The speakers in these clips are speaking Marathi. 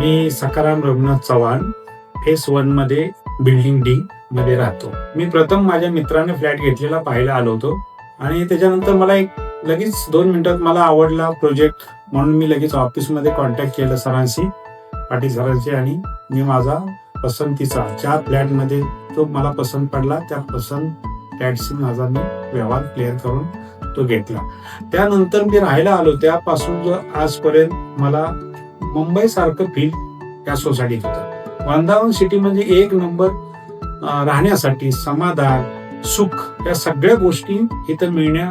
मी सकाराम रघुनाथ चव्हाण फेस वनमध्ये बिल्डिंग डी मध्ये राहतो. मी प्रथम माझ्या मित्राने फ्लॅट घेतलेला पाहायला आलो होतो. आणि त्याच्यानंतर मला एक लगेच दोन मिनिटात मला आवडला प्रोजेक्ट म्हणून मी लगेच ऑफिसमध्ये कॉन्टॅक्ट केलं सरांशी पाटील सरांशी आणि मी माझा पसंतीचा ज्या फ्लॅटमध्ये तो मला पसंत पडला त्या पसंत फ्लॅटशी माझा मी व्यवहार क्लिअर करून तो घेतला. त्यानंतर मी राहायला आलो. त्यापासून आजपर्यंत मला मुंबई सारखं फील त्या सोसायटीत होतं. वृंदावन सिटी म्हणजे एक नंबर राहण्यासाठी समाधान सुख या सगळ्या गोष्टी इथं मिळण्या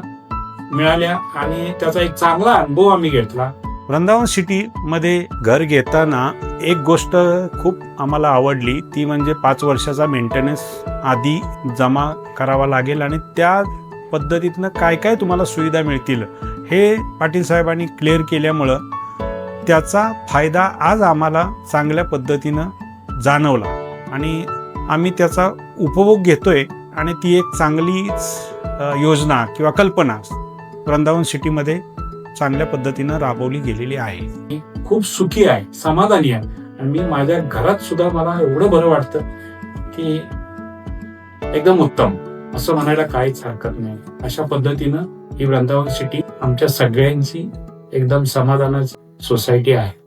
मिळाल्या आणि त्याचा एक चांगला अनुभव आम्ही घेतला. वृंदावन सिटीमध्ये घर घेताना एक गोष्ट खूप आम्हाला आवडली ती म्हणजे पाच वर्षाचा मेंटेनन्स आधी जमा करावा लागेल आणि त्या पद्धतीतनं काय काय तुम्हाला सुविधा मिळतील हे पाटील साहेबांनी क्लिअर केल्यामुळं त्याचा फायदा आज आम्हाला चांगल्या पद्धतीनं जाणवला. आणि आम्ही त्याचा उपभोग घेतोय आणि ती एक चांगलीच योजना किंवा कल्पना वृंदावन सिटीमध्ये चांगल्या पद्धतीनं राबवली गेलेली आहे. खूप सुखी आहे समाधानी आहे. आणि मी माझ्या घरात सुद्धा मला एवढं बरं वाटतं की एकदम उत्तम. असं म्हणायला काहीच हरकत नाही. अशा पद्धतीनं ही वृंदावन सिटी आमच्या सगळ्यांची एकदम समाधानाची सोसायटी आहे.